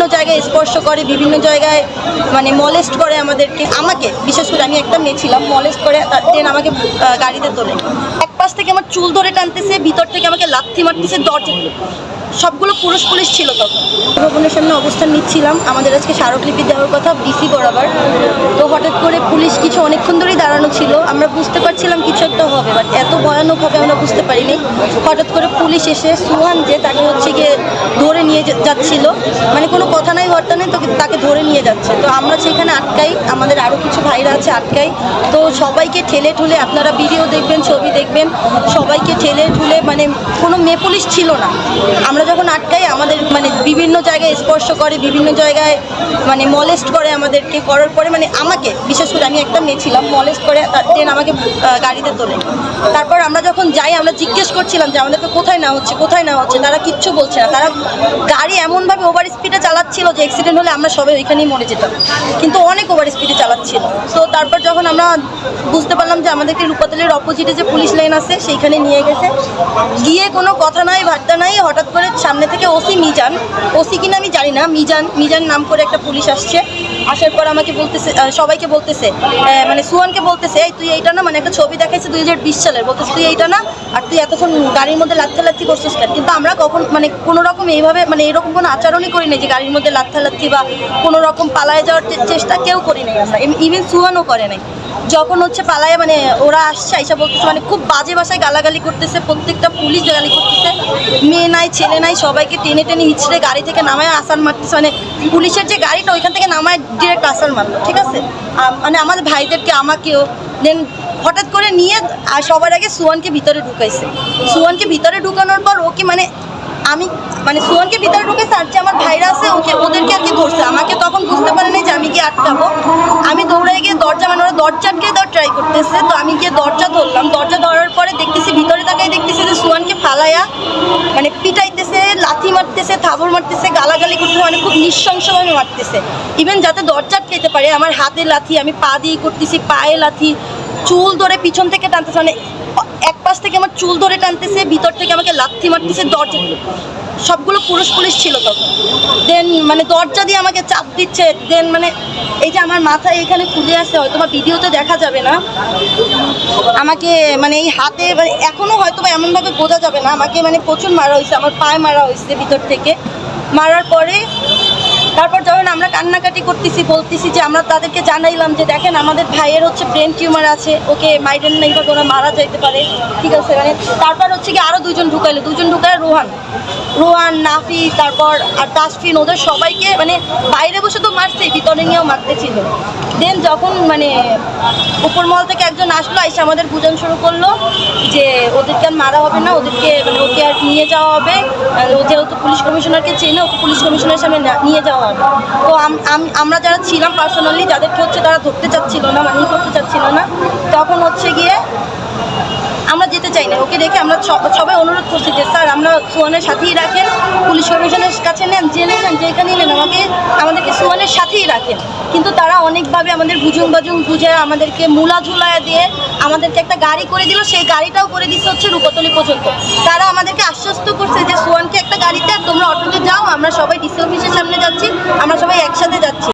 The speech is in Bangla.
বিভিন্ন জায়গায় স্পর্শ করে, বিভিন্ন জায়গায় মানে মলেস্ট করে আমাদেরকে, আমাকে, বিশেষ করে আমি একটা মেয়ে ছিলাম মলেস্ট করে দেন আমাকে গাড়িতে তোলে। এক পাশ থেকে আমার চুল ধরে টানতেছে, ভিতর থেকে আমাকে লাথি মারতেছে, দরজা সবগুলো পুরুষ পুলিশ ছিল তখন। ভবনের সামনে অবস্থান নিচ্ছিলাম। আমাদের আজকে স্মারকলিপি দেওয়ার কথা ডিসি বরাবর। তো হঠাৎ করে পুলিশ কিছু অনেকক্ষণ ধরেই দাঁড়ানো ছিল। আমরা বুঝতে পারছিলাম কিছু একটা হবে বাট এত ভয়ানক হবে আমরা বুঝতে পারিনি। হঠাৎ করে পুলিশ এসে সুহান যে, তাকে হচ্ছে গিয়ে ধরে নিয়ে যাচ্ছিল। মানে কোনো কথা তো তোকে ধরে নিয়ে যাচ্ছে। তো আমরা সেখানে আটকাই। আমাদের আরও কিছু ভাইরা আছে, আটকাই। তো সবাইকে ঠেলে ঠুলে আপনারা ভিডিও দেখবেন, ছবি দেখবেন। সবাইকে ঠেলে ঠুলে মানে কোনো মেয়ে পুলিশ ছিল না। আমরা যখন বিভিন্ন জায়গায় স্পর্শ করে, বিভিন্ন জায়গায় মানে মলেস্ট করে আমাদেরকে করার পরে মানে আমাকে, বিশেষ করে আমি একটা মেয়ে ছিলাম মলেস্ট করে দেন আমাকে গাড়িতে তোলে। তারপর আমরা যখন যাই, আমরা জিজ্ঞেস করছিলাম যে আমাদেরকে কোথায় না হচ্ছে, কোথায় না হচ্ছে, তারা কিচ্ছু বলছে না। তারা গাড়ি এমনভাবে ওভার স্পিডে চালাচ্ছিল যে অ্যাক্সিডেন্ট হলে আমরা সবাই ওইখানেই মরে যেতাম। কিন্তু অনেক ওভার স্পিডে চালাচ্ছিল। তো তারপর যখন আমরা বুঝতে পারলাম যে আমাদেরকে রূপাতলের অপোজিটে যে পুলিশ লাইন আছে, সেইখানে নিয়ে গেছে। গিয়ে কোনো কথা নাই, বার্তা নাই, হঠাৎ করে সামনে থেকে ওসি মিজান ওসি কিনা আমি জানি না, মিজান মিজান নাম করে একটা পুলিশ আসছে। আসার পর আমাকে বলতেছে সবাইকে বলতেছে মানে সুহানকে বলতেছে, এই, তুই এইটা না মানে একটা ছবি দেখাইছে দুই হাজার বিশ সালের, বলতেছে, তুই এইটা না, আর তুই এতক্ষণ গাড়ির মধ্যে লাথি করছিস কেন? কিন্তু আমরা কখন মানে কোনো রকম এইভাবে মানে এরকম কোনো আচরণই করি না যে গাড়ির মধ্যে লাথি বা কোনো রকম পালায় যাওয়ার চেষ্টা কেউ করি নাই আমরা। ইভেন সুহানও করে নাই। যখন হচ্ছে পালায় মানে ওরা আসছে, আইসা বলতেছে মানে খুব বাজে ভাষায় গালাগালি করতেছে, প্রত্যেকটা পুলিশ গালি করতেছে। মেয়ে নাই, ছেলে নাই, সবাইকে টেনে টেনে হিচড়ে গাড়ি থেকে নামায় আসার মারতেছে। মানে পুলিশের যে গাড়িটা, ওইখান থেকে নামায় ডিরেক্ট আসার মারলো, ঠিক আছে? মানে আমাদের ভাইদেরকে, আমাকেও। দেন হঠাৎ করে নিয়ে, আর সবার আগে সুয়ানকে ভিতরে ঢুকাইছে। সুয়ানকে ভিতরে ঢুকানোর পর ওকে মানে আমি মানে সুয়ানকে ভিতরে ঢুকেছে আর যে আমার ভাইরা আছে, ওকে ওদেরকে আর কি ধরছে আমাকে তখন বুঝতে পারে নাই যে আমি কি আটকাবো আমি দৌড়ে গিয়ে দরজা ওরা দরজা আটকে দেওয়ার ট্রাই করতেছে। তো আমি গিয়ে দরজা ধরলাম। দরজা ধরার পরে দেখতেছি, ভিতরে তাকাই দেখতেছি যে সুয়ানকে ফালাইয়া মানে পিটাইতেছে, লাথি মারতেছে থাবর মারতেছে, গালাগালি করতেছে মানে খুব নৃশংসভাবে মারতেছে। ইভেন যাতে দরজা আটকাইতে পারে, আমার হাতে লাথি, আমি পা দিয়ে করতেছি, পায়ে লাথি, চুল ধরে পিছন থেকে টানতেছে মানে এক পাশ থেকে আমার চুল ধরে টানতেছে, ভিতর থেকে আমাকে লাথি মারতেছে, দরজা সবগুলো পুরুষ পুলিশ ছিল তখন। মানে দরজা দিয়ে আমাকে চাপ দিচ্ছে দেন মানে এই যে আমার মাথায় এখানে ফুলে আসছে হয়তো বা ভিডিওতে দেখা যাবে না। আমাকে মানে এই হাতে মানে এখনও হয়তো বা এমনভাবে বোঝা যাবে না। আমাকে মানে প্রচুর মারা হয়েছে, আমার পায়ে মারা হয়েছে ভিতর থেকে। মারার পরে, তারপর যখন আমরা কান্নাকাটি করতেছি, বলতেছি যে আমরা তাদেরকে জানাইলাম যে, দেখেন, আমাদের ভাইয়ের হচ্ছে ব্রেন টিউমার আছে, ওকে মাইডেন নাই বা ওরা মারা যাইতে পারে। ঠিক আছে মানে তারপর হচ্ছে কি আরও দুজন ঢুকাইলো। দুজন ঢুকায় রোহান। রোহান নাফি তারপর আর তাসফিন, ওদের সবাইকে মানে বাইরে বসে তো মারছে, ভিতরে নিয়েও মারতেছিল দেন যখন মানে উপর মহল থেকে একজন আসলো, এসে আমাদের বুঝান শুরু করল যে ওদেরকে আর মারা হবে না, ওদেরকে মানে ওকে আর নিয়ে যাওয়া হবে। ও যেহেতু পুলিশ কমিশনারকে চেনে, ওকে পুলিশ কমিশনারের সামনে নিয়ে যাওয়া হবে। তো আম- আম- আমরা যারা ছিলাম পার্সোনালি যাদেরকে হচ্ছে তারা ধরতে চাচ্ছিল না মানে করতে চাচ্ছিল না। তখন হচ্ছে গিয়ে চাই না, ওকে দেখে আমরা সবাই অনুরোধ করছি যে, স্যার, আমরা সুয়ানের সাথেই রাখেন, পুলিশ কমিশনের কাছে নেন জেলে নেন যেখানেই নেন, আমাকে, আমাদেরকে সুয়ানের সাথেই রাখেন। কিন্তু তারা অনেকভাবে আমাদের বুঝুং বাজুং বুঝে আমাদেরকে মূলা ঝুলায় দিয়ে আমাদেরকে একটা গাড়ি করে দিল, সেই গাড়িটাও করে দিচ্ছে হচ্ছে রূপতলি পর্যন্ত। তারা আমাদেরকে আশ্বস্ত করছে যে, সোয়ানকে একটা গাড়িতে তোমরা অটোতে যাও, আমরা সবাই ডিসি অফিসের সামনে যাচ্ছি, আমরা সবাই একসাথে যাচ্ছি।